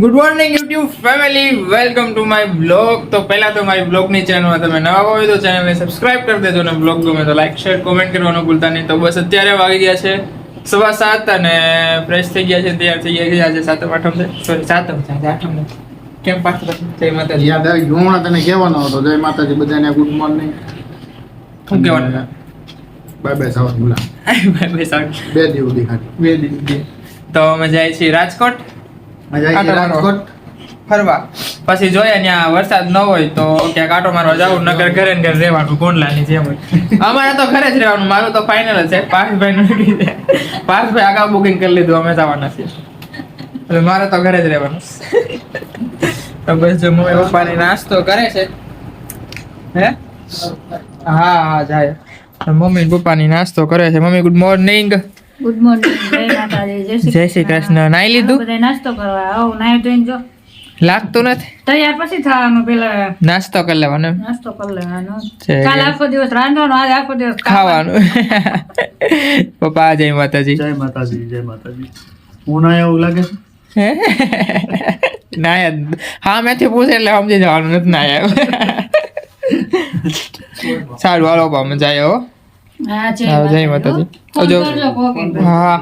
Good morning YouTube family welcome to my blog તો પહેલા તો મારી બ્લોગની ચેનલમાં તમે નવા હોય તો ચેનલને સબસ્ક્રાઇબ કરી દેજો અને બ્લોગ ગમે તો લાઈક શેર કોમેન્ટ કરવાનું ભૂલતા નહીં. તો બસ અત્યારે વાગી ગયા છે સવા સાત અને ફ્રેશ થઈ ગયા છે તૈયાર થઈ ગયા છે. આજે સાતમ આઠમ છે. સોરી સાતમ છે આજે આઠમ કેમ પાછળ જય માતાજી. યાદ આવી ગયું હમણાં તને કહેવાનો હતો. જય માતાજી બધાને ગુડ મોર્નિંગ શું કહેવાનું? બાય બાય સાવર મુલા બાય બાય સાહેબ બે દિવસ દેખાડી બે દિવસ. તો અમે જાય છીએ રાજકોટ. રાજકોટ ફરવા. પછી જોઈએ ત્યાં વરસાદ ન હોય તો ક્યાંક આટો મારવા જવું નગર ઘરે ને ઘરે રહેવાનું ગોંડલાની જેમ હોય અમારે તો ઘરે જ રહેવાનું મારું તો ફાઇનલ છે. પાર્થભાઈ નું છે. પાર્થભાઈ આગળ બુકિંગ કરી લીધું અમે જવાના છીએ. એટલે મારે તો ઘરે જ રહેવાનું. તો બસ જો મમ્મી પપ્પાને નાસ્તો કરે છે. હે? હા હા જાય. મમ્મી ને પપ્પાની નાસ્તો કરે છે. Mummy good morning good morning જય શ્રી કૃષ્ણ. નાઈ લીધું? બધા નાસ્તો કરવા. આવો નાઈ ધોઈને જો. લાગતું નથી? તૈયાર પછી થવાનું પેલા નાસ્તો કરી લેવાનો. નાસ્તો કરી લેવાનો. કાલ આખો દિવસ રાંધવાનો આજે આખો દિવસ ખાવાનું. પપ્પા જય માતાજી. જય માતાજી જય માતાજી. હું ના એવું લાગે છે? ના હા મેથી પૂછે એટલે સમજી જવાનું નથી ના સારું હાલો પપ્પા મજા આવે હો જય માતાજી. આવજો. આવજો હા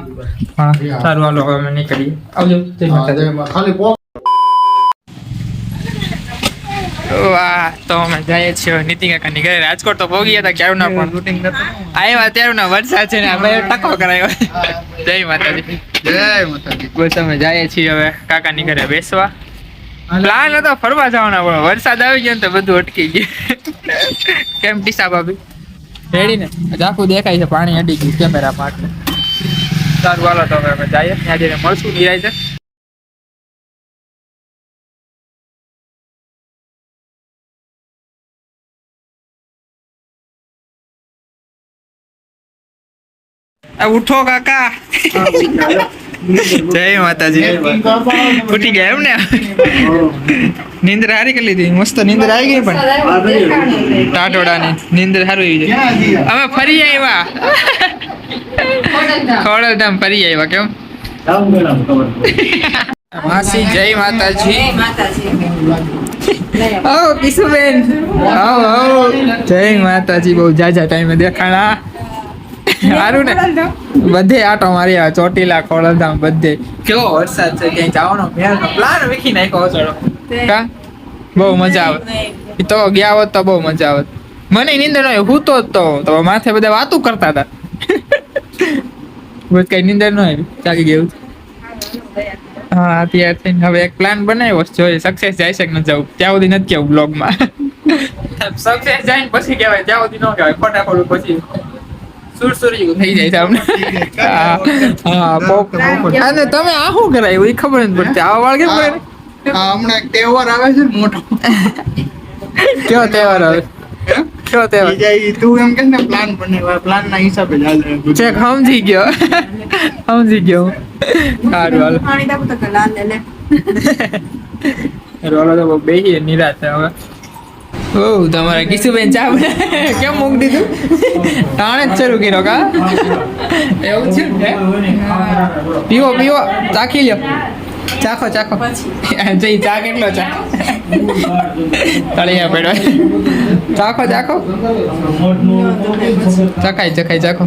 હા. સારું હાલો હવે અમે નીકળીએ. આવજો જય માતાજી. વાહ તો અમે જઈએ છીએ નીતિ કાકાની ઘરે. રાજકોટ તો પહોંચી ગયા હતા ક્યારે ના પણ આવ્યા ત્યારે ના વરસાદ છે ને અમે ટકો કરાયો. જય માતાજી. જય માતાજી. બસ અમે જઈએ છીએ હવે કાકાની ઘરે બેસવા. પ્લાન હતો ફરવા જવાના પણ વરસાદ આવી ગયો ને તો બધું અટકી ગયું. કેમ ટીસા ભાભી રેડી ને આખું દેખાય છે પાણી અડી ગયું કેમેરા માટે સારું વાલો તો અમે જઈએ. ત્યાં જઈને મળશું, નિરાય છે. ઉઠો કાકા. જય માતાજી. ફૂટી ગયા એમ ને? નિંદર હારી કરી લીધી. મસ્ત નિંદર આવી ગઈ પણ. ટાટોડાની નિંદર સારું આવી જાય. અમે ફરી આવ્યા ખોડલધામ ફરી આવ્યા કેમ? માસી જય માતાજી. આવો કિશુબેન આવો આવો જય માતાજી. બહુ જાજા ટાઈમે દેખાણા. સારું ને? બધે આટો મારી આવ્યા ચોટીલા ખોડલધામ બધે. કેવો વરસાદ છે? ક્યાંય જવાનો મેળનો પ્લાન વીખી નાખ્યો છો કા? બહુ મજા આવે. ઈ તો ગયા હોત તો બહુ મજા આવત મને નીંદર ન હું તો તો તો માથે બધા વાતું કરતા હતા. બસ કઈ નીંદર ન આવી જાગી ગયું. હા અત્યારે થઈને હવે એક પ્લાન બનાવ્યો છે જોઈએ સક્સેસ જાય છે કે ન જવું ત્યાં સુધી નથી કેવું બ્લોગમાં સક્સેસ જાય ને પછી કહેવાય ત્યાં સુધી ન કહેવાય ખોટા ખોટું પછી. સુરસુરી થઈ જાય હા અને તમે આ શું કરાયું? એ ખબર નથી પડતી. આવા વાળ કેમ કરે હમણાં એક તહેવાર આવે છે મોટો. કયો તહેવાર આવે? કયો તહેવાર? તું એમ કે ને પ્લાન બનાવ્યા પ્લાન ના હિસાબે ચાલે ચેક સમજી ગયો. સમજી ગયો સારું હાલો. રોલો તો બહુ બેહીએ નિરાશ હવે. ઓ તમારા કિશુબેન ચા બનાવે. કેમ મૂકી દીધું? તાણે જ શરૂ કર્યો કા? એવું છે? પીવો પીવો. ચાખી લ્યો. ચાખો ચાખો. જઈ ચા કેટલો ચા? તળિયા પડ્યો ચાખો ચાખો. ચખાય ચખાય ચાખો.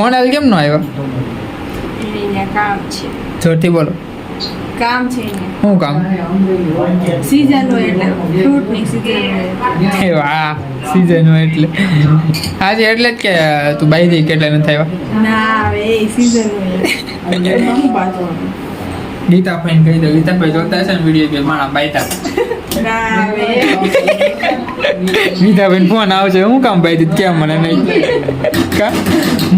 મોડેલ કેમ નો આવ્યો? જોરથી બોલો. કામ છે શું કામ? સીઝન હોય એટલે ફ્રૂટની સીઝન એ વાહ સીઝન હોય એટલે. આજે એટલે જ કે તું બાઈ જઈ કેટલા નથી આવ્યા? ના એ સીઝન હોય ગીતા ફાઈન કહી દો ગીતા ભાઈ જોતા હશે ને વીડિયો કે માણા બાઈતા ફોન આવશે હું કામ બાઈ દીધ કેમ મને નહીં? કા?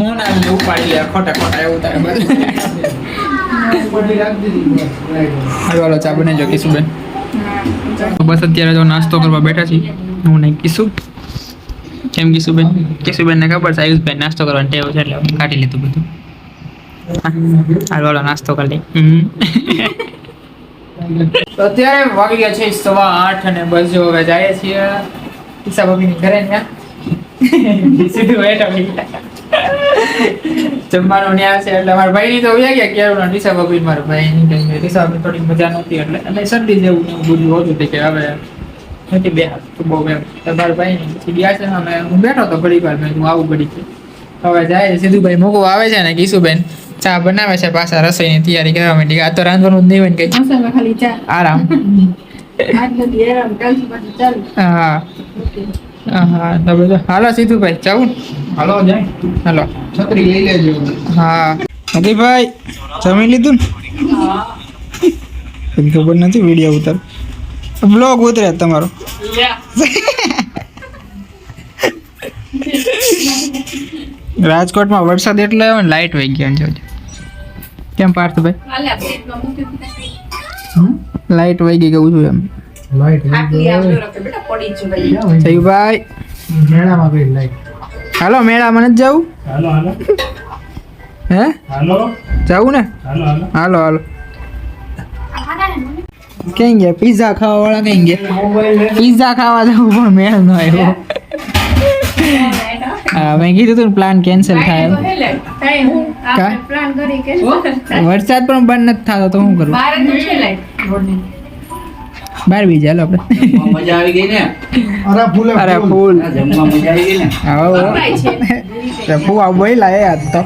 મોના ઉપાડી લે ખોટા ખોટા એવું થાય બધું. હાલો ચા જો કિશુબેન બસ અત્યારે જો નાસ્તો કરવા બેઠા છીએ. હું નહીં કિશુ કેમ કિશુબેન કિશુબેન ને ખબર છે આયુષભાઈ નાસ્તો કરવાનો ટેવ છે એટલે કાઢી લીધું બધું. હાલો હાલો નાસ્તો કરી અત્યારે વાગી ગયા છે સવા આઠ અને બસ જો હવે જાય છીએ ઈસા ભાભીની ઘરે ત્યાં સીધું હેઠ આવી જમવાનું ને આવશે એટલે મારા ભાઈની તો વ્યાગ્યા ગયા ક્યારના ડીસા બબી મારા ભાઈની કંઈ ડીસા બબી થોડી મજા નહોતી એટલે અને શરદી જેવું ને બધું હોતું હતું કે હવે નથી બે તો બહુ એમ. તમારા મારા ભાઈની પછી ગયા છે ને અમે હું બેઠો તો ઘડી વાર મેં કીધું આવું ઘડી છે હવે જાય સિદ્ધુભાઈ મોકો આવે છે ને કીશુબેન ચા બનાવે છે પાછા રસોઈની તૈયારી કરવા માંડી આ તો રાંધવાનું જ નહીં હોય કઈ. ખાલી ચા. આરામ. આજ નથી ચાલુ. હા. હા તો બધું. હાલો સિદ્ધુભાઈ જાવું ને? હાલો જાય. હાલો. છત્રી લઈ લેજો. હા. ભાઈ જમી લીધું ને? ખબર નથી વીડિયો ઉતાર. બ્લોગ ઉતરે તમારો. રાજકોટમાં વરસાદ એટલો આવ્યો ને લાઈટ વહી ગયા જોજો. કેમ પાર્થભાઈ? લાઈટ વહી ગઈ કેવું છું એમ? લાઈટ બેટા પડી જ ભાઈ જયુભાઈ મેળામાં ગઈ લાઈટ. હાલો મેળામાં નથી જવું? હાલો હાલો. હે? હાલો. જવું ને હાલો. હાલો હાલો. ક્યાં ગયા? પીઝા ખાવા વાળા કઈ ગયા પીઝા ખાવા જવું પણ મેળ ન આવ્યો. હા. મેં કીધું તું પ્લાન કેન્સલ થાય એમ. કા? પ્લાન કરી કે વરસાદ પણ બંધ નથી થતો તો શું કરું? બાર બીજા ચાલો આપણે. મજા આવી ગઈ ને? અરે ફૂલ અરે ફૂલ. જમવા મજા આવી ગઈ ને? હા ફૂ આવ ભાઈ બોયલા એ આજ તો.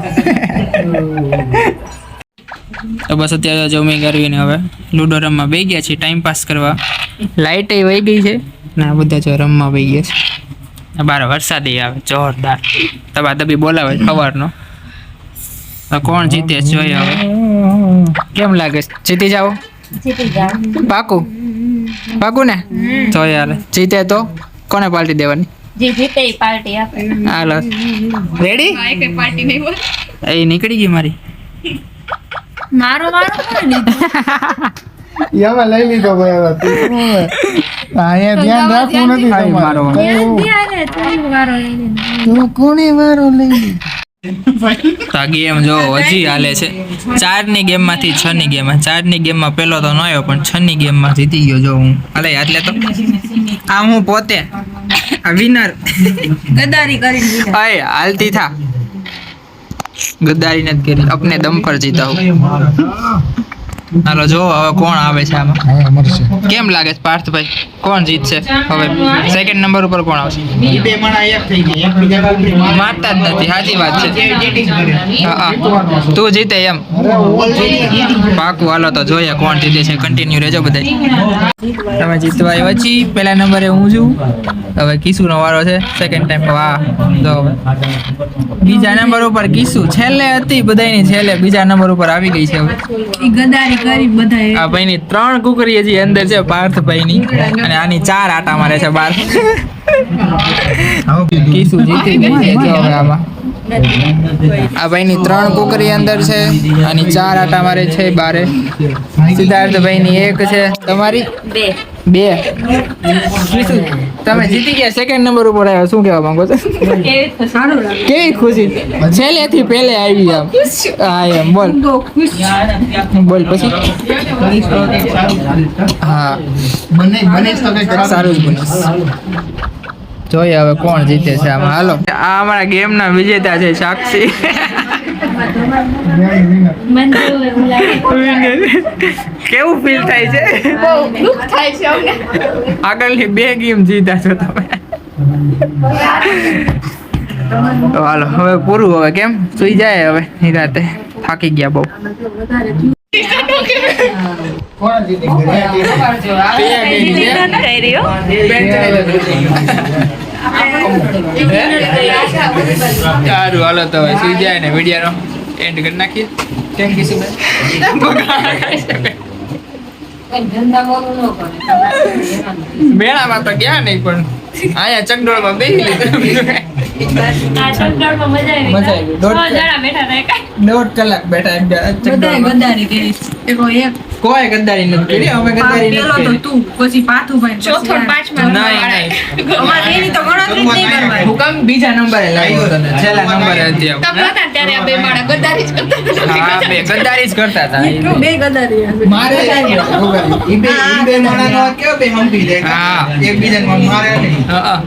તો બસ અત્યારે જમી કરીને હવે લૂડો રમવા બે ગયા છે ટાઈમ પાસ કરવા. લાઇટ એ વહી ગઈ છે. ને આ બધા જો રમવા બે ગયા છે. બાર વરસાદ આવે જોરદાર. તબા તબી બોલાવે સવારનો. તો કોણ જીતે છે જોઈએ હવે. કેમ લાગે જીતી જાઓ. પાકું. પાકું ને હાલે. જીતે તો. કોને પાર્ટી દેવાની? જે જીતે એ પાર્ટી આપે. હાલો. રેડી કઈ પાર્ટી નહીં બોલ. એ નીકળી ગઈ મારી. મારો મારો કોણ લીધો? એમાં લઈ લીધો ભાઈ અહીંયા ધ્યાન રાખવું નથી તમારું. તું કોને વારો લઈ લીધો? તો ગેમ જો હજી હાલે છે. ચારની ગેમમાંથી છ ની ગેમ ચારની ગેમમાં પેલો તો નયો પણ છ ની ગેમમાં જીતી ગયો જો હું. અલે એટલે તો. આ હું પોતે વિનર ગદારી કરી અય હાલતી થા. ગદારી નથી કરી. અપને દમ પર જીતા હું. હાલો જો હવે કોણ આવે છે આમાં. કેમ લાગે છે પાર્થભાઈ? કોણ જીતશે? હવે સેકન્ડ નંબર ઉપર કોણ આવશે? બે માણા એક થઈ ગયા. મારતા જ નથી સાચી વાત છે. તું જીતે એમ. પાકું હાલો તો જોઈએ કોણ જીતે છે. કન્ટિન્યુ રહેજો બધા તમે જીતવા આવ્યા છી. પહેલા નંબરે હું છું. હવે કિશુનો વારો છે. સેકન્ડ ટાઈમ વાહ જો બીજા નંબર ઉપર કિશુ છેલ્લે હતી બધાની છેલ્લે બીજા નંબર ઉપર આવી ગઈ છે હવે. ઈ ગદ્દારી કરી બધાએ. આ ભાઈની ત્રણ કુકરી હજી અંદર છે પાર્થભાઈની અને આની ચાર આટા મારે છે બાર કીસુ જીતી ગઈ છે આમાં. આ ભાઈની ત્રણ કુકરી અંદર છે અને ચાર આટા મારે છે બારે. સિદ્ધાર્થભાઈની એક છે. તમારી? બે. બે. તમે જીતી ગયા સેકન્ડ નંબર ઉપર આવ્યા. શું કહેવા માંગો છો? કેવી સારું લાગે કેવી ખુશી? છેલ્લેથી પહેલે આવી આમ. હા એમ. બોલ. બોલ પછી? હા. બને બને સારું જ બને. જોઈએ હવે કોણ જીતે છે આમાં. હાલો. આ અમારા ગેમના વિજેતા છે સાક્ષી. કેવું ફીલ થાય છે? દુઃખ આગળની બે ગેમ જીતા છો તમે. તો હાલો, હવે પૂરું હવે કેમ? સુઈ જાય હવે, નિરાતે. થાકી ગયા બહુ. કોણ? સારું હાલો તો હવે સુઈ જાય ને વિડીયોનો. એન્ડ કરી નાખીએ. કેમ કીશું મેળામાં તો ગયા નહીં પણ અહીંયા ચકડોળમાં બેસી લીધું. મજા આવી મજા આવી. દોઢ કલાક બેઠા એમ બધાએ ચકડોળમાં. કોઈ ગદ્દારી નથી કરી અમે ગદ્દારી નથી કરી તો તું પછી પાથુભાઈ ચોથો પાંચમા નહીં અમારે એની તો ગણતરી જ નહીં કરવાની. હુકમ બીજા નંબરે લાવ્યો તને છેલ્લા નંબરે હતી તમે હતા ત્યારે આ બે માળા ગદ્દારી જ કરતા હા બે ગદ્દારી જ કરતા હતા. હતા બે ગદ્દારી મારે ઈ બે ઈ બે માણાનો કેવો બે હંપી દે હા. એકબીજાને મારે નહીં. હા, હતા.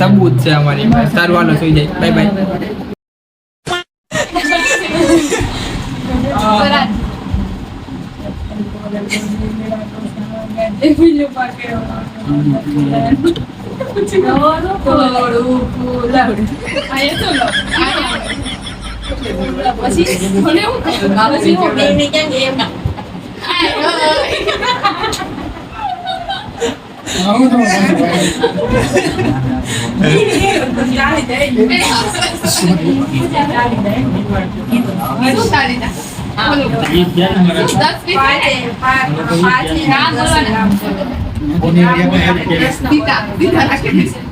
સબૂત. છે અમારી. સારું હાલો સુઈ જાય. Bye bye. કોની કરી.